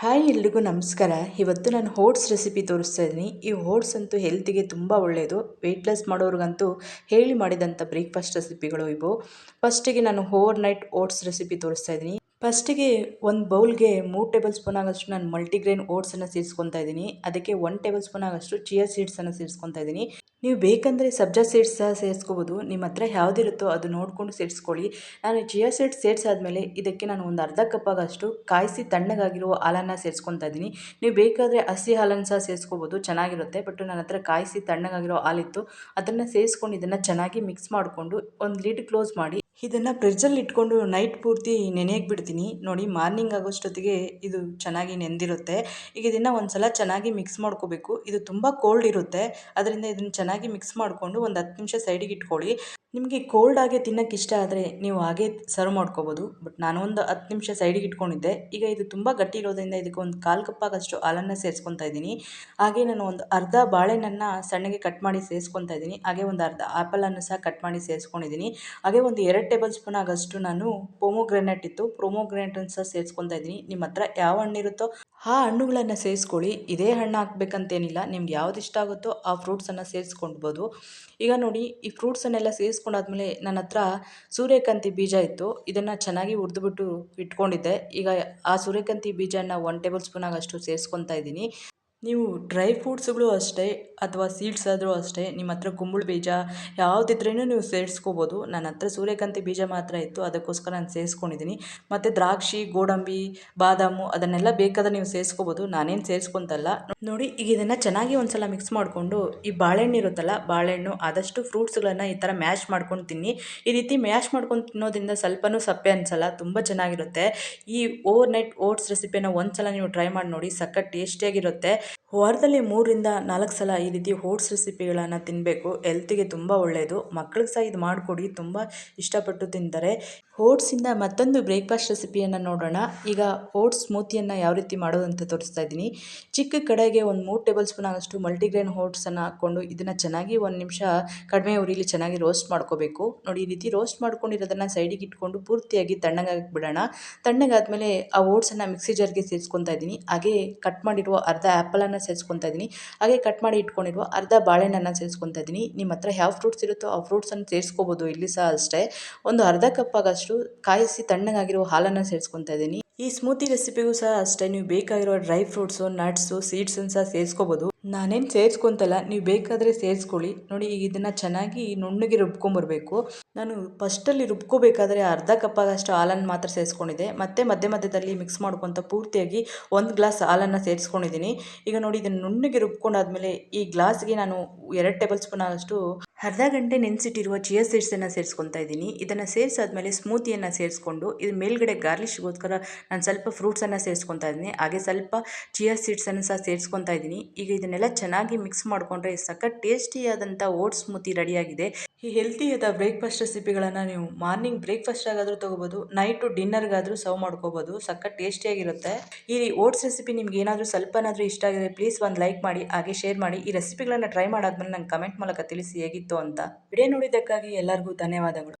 Hi ಎಲ್ರಿಗೂ ನಮಸ್ಕಾರ. ಇವತ್ತು ನಾನು ಓಟ್ಸ್ ರೆಸಿಪಿ ತೋರಿಸ್ತಾ ಇದ್ದೀನಿ. ಈ ಓಟ್ಸ್ ಅಂತೂ ಹೆಲ್ತಿಗೆ ತುಂಬ ಒಳ್ಳೆಯದು ವೆಯ್ಟ್ ಲಾಸ್ ಮಾಡೋರಿಗಂತೂ ಹೇಳಿ ಮಾಡಿದಂಥ ಬ್ರೇಕ್ಫಾಸ್ಟ್ ರೆಸಿಪಿಗಳು ಇವು. ಫಸ್ಟಿಗೆ ನಾನು ಓವರ್ ನೈಟ್ ಓಟ್ಸ್ ರೆಸಿಪಿ ತೋರಿಸ್ತಾ ಇದ್ದೀನಿ. ಫಸ್ಟಿಗೆ ಒಂದು ಬೌಲ್ಗೆ ಮೂರು ಟೇಬಲ್ ಸ್ಪೂನ್ ಆಗೋಷ್ಟು ನಾನು ಮಲ್ಟಿಗ್ರೇನ್ ಓಟ್ಸನ್ನು ಸೇರಿಸ್ಕೊತಾ ಇದ್ದೀನಿ. ಅದಕ್ಕೆ ಒನ್ ಟೇಬಲ್ ಸ್ಪೂನ್ ಆಗೋಷ್ಟು ಚಿಯಾ ಸೀಡ್ಸನ್ನು ಸೇರಿಸ್ಕೊತಾ ಇದ್ದೀನಿ. ನೀವು ಬೇಕಂದರೆ ಸಬ್ಜಾ ಸೀಡ್ಸ್ ಸಹ ಸೇರಿಸ್ಕೋಬೋದು. ನಿಮ್ಮ ಹತ್ರ ಯಾವುದಿರುತ್ತೋ ಅದು ನೋಡಿಕೊಂಡು ಸೇರಿಸ್ಕೊಳ್ಳಿ. ನಾನು ಚಿಯಾ ಸೀಡ್ಸ್ ಸೇರಿಸಾದ್ಮೇಲೆ ಇದಕ್ಕೆ ನಾನು ಒಂದು ಅರ್ಧ ಕಪ್ ಆಗೋಷ್ಟು ಕಾಯಿಸಿ ತಣ್ಣಗಾಗಿರೋ ಹಾಲನ್ನು ಸೇರಿಸ್ಕೊತಾ ಇದ್ದೀನಿ. ನೀವು ಬೇಕಾದರೆ ಹಸಿ ಹಾಲನ್ನು ಸಹ ಸೇರಿಸ್ಕೋಬೋದು. ಚೆನ್ನಾಗಿರುತ್ತೆ. ಬಟ್ ನನ್ನ ಹತ್ರ ಕಾಯಿಸಿ ತಣ್ಣಗಾಗಿರೋ ಹಾಲಿತ್ತು. ಅದನ್ನು ಸೇರಿಸ್ಕೊಂಡು ಇದನ್ನು ಚೆನ್ನಾಗಿ ಮಿಕ್ಸ್ ಮಾಡಿಕೊಂಡು ಒಂದು ಲೀಡ್ ಕ್ಲೋಸ್ ಮಾಡಿ ಇದನ್ನು ಫ್ರಿಜ್ಜಲ್ಲಿ ಇಟ್ಕೊಂಡು ನೈಟ್ ಪೂರ್ತಿ ನೆನೆಯಕ್ಕೆ ಬಿಡ್ತೀನಿ. ನೋಡಿ ಮಾರ್ನಿಂಗ್ ಆಗೋಷ್ಟೊತ್ತಿಗೆ ಇದು ಚೆನ್ನಾಗಿ ನೆಂದಿರುತ್ತೆ. ಈಗ ಇದನ್ನು ಒಂದು ಸಲ ಚೆನ್ನಾಗಿ ಮಿಕ್ಸ್ ಮಾಡ್ಕೋಬೇಕು. ಇದು ತುಂಬ ಕೋಲ್ಡ್ ಇರುತ್ತೆ. ಅದರಿಂದ ಇದನ್ನು ಚೆನ್ನಾಗಿ ಮಿಕ್ಸ್ ಮಾಡಿಕೊಂಡು ಒಂದು ಹತ್ತು ನಿಮಿಷ ಸೈಡಿಗೆ ಇಟ್ಕೊಳ್ಳಿ. ನಿಮಗೆ ಕೋಲ್ಡ್ ಆಗಿ ತಿನ್ನೋಕ್ಕೆ ಇಷ್ಟ ಆದರೆ ನೀವು ಹಾಗೆ ಸರ್ವ್ ಮಾಡ್ಕೋಬೋದು. ಬಟ್ ನಾನು ಒಂದು ಹತ್ತು ನಿಮಿಷ ಸೈಡಿಗೆ ಇಟ್ಕೊಂಡಿದ್ದೆ. ಈಗ ಇದು ತುಂಬ ಗಟ್ಟಿ ಇರೋದ್ರಿಂದ ಇದಕ್ಕೆ ಒಂದು ಕಾಲು ಕಪ್ಪಾಗಷ್ಟು ಹಾಲನ್ನು ಸೇರಿಸ್ಕೊತಾ ಇದ್ದೀನಿ. ಹಾಗೆ ನಾನು ಒಂದು ಅರ್ಧ ಬಾಳೆಹಣ್ಣನ್ನು ಸಣ್ಣಗೆ ಕಟ್ ಮಾಡಿ ಸೇರಿಸ್ಕೊತಾ ಇದ್ದೀನಿ. ಹಾಗೆ ಒಂದು ಅರ್ಧ ಆ್ಯಪಲನ್ನು ಸಹ ಕಟ್ ಮಾಡಿ ಸೇರಿಸ್ಕೊಂಡಿದ್ದೀನಿ. ಹಾಗೆ ಒಂದು ಎರಡು ಟೇಬಲ್ ಸ್ಪೂನ್ ಆಗಷ್ಟು ನಾನು ಪೊಮೋಗ್ರೆನೇಟ್ ಇತ್ತು. ಪೊಮೊಗ್ರೆನೇಟನ್ನು ಸಹ ಸೇರಿಸ್ಕೊತಾ ಇದ್ದೀನಿ. ನಿಮ್ಮ ಹತ್ರ ಯಾವ ಹಣ್ಣಿರುತ್ತೋ ಆ ಹಣ್ಣುಗಳನ್ನು ಸೇರಿಸ್ಕೊಳ್ಳಿ. ಇದೇ ಹಣ್ಣು ಹಾಕ್ಬೇಕಂತೇನಿಲ್ಲ. ನಿಮ್ಗೆ ಯಾವ್ದು ಇಷ್ಟ ಆಗುತ್ತೋ ಆ ಫ್ರೂಟ್ಸನ್ನು ಸೇರಿಸ್ಕೊಳ್ಬೋದು. ಈಗ ನೋಡಿ, ಈ ಫ್ರೂಟ್ಸನ್ನೆಲ್ಲ ಸೇರಿಸ್ಕೊಂಡಾದ್ಮೇಲೆ ನನ್ನ ಹತ್ರ ಸೂರ್ಯಕಾಂತಿ ಬೀಜ ಇತ್ತು. ಇದನ್ನು ಚೆನ್ನಾಗಿ ಉರಿದುಬಿಟ್ಟು ಇಟ್ಕೊಂಡಿದ್ದೆ. ಈಗ ಆ ಸೂರ್ಯಕಾಂತಿ ಬೀಜನ ಒನ್ ಟೇಬಲ್ ಸ್ಪೂನ್ ಆಗಷ್ಟು ಸೇರಿಸ್ಕೊತಾ ಇದ್ದೀನಿ. ನೀವು ಡ್ರೈ ಫ್ರೂಟ್ಸ್ಗಳು ಅಷ್ಟೇ ಅಥವಾ ಸೀಡ್ಸ್ ಆದರೂ ಅಷ್ಟೇ ನಿಮ್ಮ ಹತ್ರ ಕುಂಬಳ ಬೀಜ ಯಾವುದಿದ್ರೇನು ನೀವು ಸೇರಿಸ್ಕೋಬೋದು. ನನ್ನ ಹತ್ರ ಸೂರ್ಯಕಾಂತಿ ಬೀಜ ಮಾತ್ರ ಇತ್ತು, ಅದಕ್ಕೋಸ್ಕರ ನಾನು ಸೇರಿಸ್ಕೊಂಡಿದ್ದೀನಿ. ಮತ್ತು ದ್ರಾಕ್ಷಿ, ಗೋಡಂಬಿ, ಬಾದಾಮು ಅದನ್ನೆಲ್ಲ ಬೇಕಾದ್ರೆ ನೀವು ಸೇರಿಸ್ಕೋಬೋದು. ನಾನೇನು ಸೇರಿಸ್ಕೊಂತಲ್ಲ. ನೋಡಿ, ಈಗ ಇದನ್ನು ಚೆನ್ನಾಗಿ ಒಂದು ಸಲ ಮಿಕ್ಸ್ ಮಾಡಿಕೊಂಡು ಈ ಬಾಳೆಹಣ್ಣು ಇರುತ್ತಲ್ಲ, ಬಾಳೆಹಣ್ಣು ಆದಷ್ಟು ಫ್ರೂಟ್ಸ್ಗಳನ್ನು ಈ ಥರ ಮ್ಯಾಶ್ ಮಾಡ್ಕೊಂಡು ತಿನ್ನಿ. ಈ ರೀತಿ ಮ್ಯಾಶ್ ಮಾಡ್ಕೊಂಡು ತಿನ್ನೋದ್ರಿಂದ ಸ್ವಲ್ಪನೂ ಸಪ್ಪೆ ಅನಿಸಲ್ಲ, ತುಂಬ ಚೆನ್ನಾಗಿರುತ್ತೆ. ಈ ಓವರ್ ನೈಟ್ ಓಟ್ಸ್ ರೆಸಿಪಿನ ಒಂದು ಸಲ ನೀವು ಟ್ರೈ ಮಾಡಿ ನೋಡಿ, ಸಖತ್ ಟೇಸ್ಟಿಯಾಗಿರುತ್ತೆ ವಾರದಲ್ಲಿ ಮೂರರಿಂದ ನಾಲ್ಕು ಸಲ ಈ ರೀತಿ ಓಟ್ಸ್ ರೆಸಿಪಿಗಳನ್ನು ತಿನ್ನಬೇಕು ಹೆಲ್ತಿಗೆ ತುಂಬ ಒಳ್ಳೆಯದು ಮಕ್ಕಳಿಗೆ ಸಹ ಇದು ಮಾಡಿಕೊಡಿ. ತುಂಬ ಇಷ್ಟಪಟ್ಟು ತಿಂತಾರೆ. ಓಟ್ಸಿಂದ ಮತ್ತೊಂದು ಬ್ರೇಕ್ಫಾಸ್ಟ್ ರೆಸಿಪಿಯನ್ನು ನೋಡೋಣ. ಈಗ ಓಟ್ಸ್ ಸ್ಮೂತಿಯನ್ನು ಯಾವ ರೀತಿ ಮಾಡೋದು ಅಂತ ತೋರಿಸ್ತಾ ಇದ್ದೀನಿ. ಚಿಕ್ಕ ಕಡೆಗೆ ಒಂದು ಮೂರು ಟೇಬಲ್ ಸ್ಪೂನ್ ಆಗೋಷ್ಟು ಮಲ್ಟಿಗ್ರೇನ್ ಓಟ್ಸನ್ನು ಹಾಕ್ಕೊಂಡು ಇದನ್ನು ಚೆನ್ನಾಗಿ ಒಂದು ನಿಮಿಷ ಕಡಿಮೆ ಉರಿಲಿ ಚೆನ್ನಾಗಿ ರೋಸ್ಟ್ ಮಾಡ್ಕೋಬೇಕು. ನೋಡಿ, ಈ ರೀತಿ ರೋಸ್ಟ್ ಮಾಡ್ಕೊಂಡಿರೋದನ್ನು ಸೈಡಿಗೆ ಇಟ್ಕೊಂಡು ಪೂರ್ತಿಯಾಗಿ ತಣ್ಣಗಾಗಿ ಬಿಡೋಣ ತಣ್ಣಗಾದ್ಮೇಲೆ ಆ ಓಟ್ಸನ್ನು ಮಿಕ್ಸಿ ಜಾರ್ಗೆ ಸೇರಿಸ್ಕೊತಾ ಇದ್ದೀನಿ. ಹಾಗೆ ಕಟ್ ಮಾಡಿರುವ ಅರ್ಧ ಆ್ಯಪಲನ್ನು ಸೇರಿಸ್ಕೊತಾ ಇದ್ದೀನಿ. ಹಾಗೆ ಕಟ್ ಮಾಡಿ ಇಟ್ಕೊಂಡಿರುವ ಅರ್ಧ ಬಾಳೆಹಣ್ಣನ್ನು ಸೇರಿಸ್ಕೊತಾ ಇದ್ದೀನಿ. ನಿಮ್ಮ ಹತ್ರ ಯಾವ ಫ್ರೂಟ್ಸ್ ಇರುತ್ತೋ ಆ ಫ್ರೂಟ್ಸನ್ನು ಸೇರಿಸ್ಕೋಬೋದು ಇಲ್ಲಿ ಸಹ ಅಷ್ಟೇ. ಒಂದು ಅರ್ಧ ಕಪ್ ಆಗಷ್ಟು ಕಾಯಿಸಿ ತಣ್ಣಗಾಗಿರೋ ಹಾಲನ್ನು ಸೇರಿಸ್ಕೊತಾ ಇದ್ದೀನಿ. ಈ ಸ್ಮೂತಿ ರೆಸಿಪಿಗೂ ಸಹ ಅಷ್ಟೇ. ನೀವು ಬೇಕಾಗಿರೋ ಡ್ರೈ ಫ್ರೂಟ್ಸು ನಟ್ಸು ಸೀಡ್ಸನ್ನು ಸಹ ಸೇರಿಸ್ಕೋಬೋದು. ನಾನೇನು ಸೇರಿಸ್ಕೊಂತಲ್ಲ, ನೀವು ಬೇಕಾದರೆ ಸೇರಿಸ್ಕೊಳ್ಳಿ. ನೋಡಿ, ಈಗ ಇದನ್ನು ಚೆನ್ನಾಗಿ ನುಣ್ಣಗೆ ರುಬ್ಕೊಂಬರ್ಬೇಕು. ನಾನು ಫಸ್ಟಲ್ಲಿ ರುಬ್ಕೋಬೇಕಾದ್ರೆ ಅರ್ಧ ಕಪ್ಪಾಗಷ್ಟು ಹಾಲನ್ನು ಮಾತ್ರ ಸೇರಿಸ್ಕೊಂಡಿದ್ದೆ. ಮತ್ತೆ ಮಧ್ಯ ಮಧ್ಯದಲ್ಲಿ ಮಿಕ್ಸ್ ಮಾಡ್ಕೊತ ಪೂರ್ತಿಯಾಗಿ ಒಂದು ಗ್ಲಾಸ್ ಹಾಲನ್ನು ಸೇರಿಸ್ಕೊಂಡಿದ್ದೀನಿ. ಈಗ ನೋಡಿ, ಇದನ್ನು ನುಣ್ಣಗೆ ರುಬ್ಕೊಂಡಾದ್ಮೇಲೆ ಈ ಗ್ಲಾಸ್ಗೆ ನಾನು ಎರಡು ಟೇಬಲ್ ಸ್ಪೂನ್ ಆದಷ್ಟು ಅರ್ಧ ಗಂಟೆ ನೆನೆಸಿಟ್ಟಿರುವ ಚಿಯಾ ಸೀಡ್ಸನ್ನು ಸೇರಿಸ್ಕೊತಾ ಇದ್ದೀನಿ. ಇದನ್ನು ಸೇರಿಸಾದ್ಮೇಲೆ ಸ್ಮೂತಿಯನ್ನು ಸೇರಿಸ್ಕೊಂಡು, ಇದು ಮೇಲ್ಗಡೆ ಗಾರ್ಲಿಷ್ಗೋಸ್ಕರ ನಾನು ಸ್ವಲ್ಪ ಫ್ರೂಟ್ಸನ್ನು ಸೇರಿಸ್ಕೊತಾ ಇದ್ದೀನಿ. ಹಾಗೆ ಸ್ವಲ್ಪ ಚಿಯಾ ಸೀಡ್ಸನ್ನು ಸಹ ಸೇರಿಸ್ಕೊತಾ ಇದ್ದೀನಿ. ಈಗ ಇದನ್ನೆಲ್ಲ ಚೆನ್ನಾಗಿ ಮಿಕ್ಸ್ ಮಾಡಿಕೊಂಡ್ರೆ ಸಖತ್ ಟೇಸ್ಟಿಯಾದಂಥ ಓಟ್ಸ್ ಸ್ಮೂತಿ ರೆಡಿಯಾಗಿದೆ ಈ ಹೆಲ್ತಿಯಾದ ಬ್ರೇಕ್ಫಾಸ್ಟ್ ರೆಸಿಪಿಗಳನ್ನು ನೀವು ಮಾರ್ನಿಂಗ್ ಬ್ರೇಕ್ಫಾಸ್ಟ್ ಆಗಾದರೂ ತೊಗೋಬೋದು ನೈಟು ಡಿನ್ನರ್ಗಾದರೂ ಸರ್ವ್ ಮಾಡ್ಕೋಬೋದು, ಸಖತ್ ಟೇಸ್ಟಿಯಾಗಿರುತ್ತೆ ಈ ಓಟ್ಸ್ ರೆಸಿಪಿ ನಿಮ್ಗೆ ಏನಾದರೂ ಸ್ವಲ್ಪನಾದರೂ ಇಷ್ಟ ಆಗಿದೆ ಪ್ಲೀಸ್ ಒಂದು ಲೈಕ್ ಮಾಡಿ, ಹಾಗೆ ಶೇರ್ ಮಾಡಿ, ಈ ರೆಸಿಪಿಗಳನ್ನು ಟ್ರೈ ಮಾಡಾದ್ಮೇಲೆ ನಂಗೆ ಕಮೆಂಟ್ ಮೂಲಕ ತಿಳಿಸಿ ಹೇಗಿತ್ತು ಅಂತ. ವಿಡಿಯೋ ನೋಡಿದ್ದಕ್ಕಾಗಿ ಎಲ್ಲರಿಗೂ ಧನ್ಯವಾದಗಳು.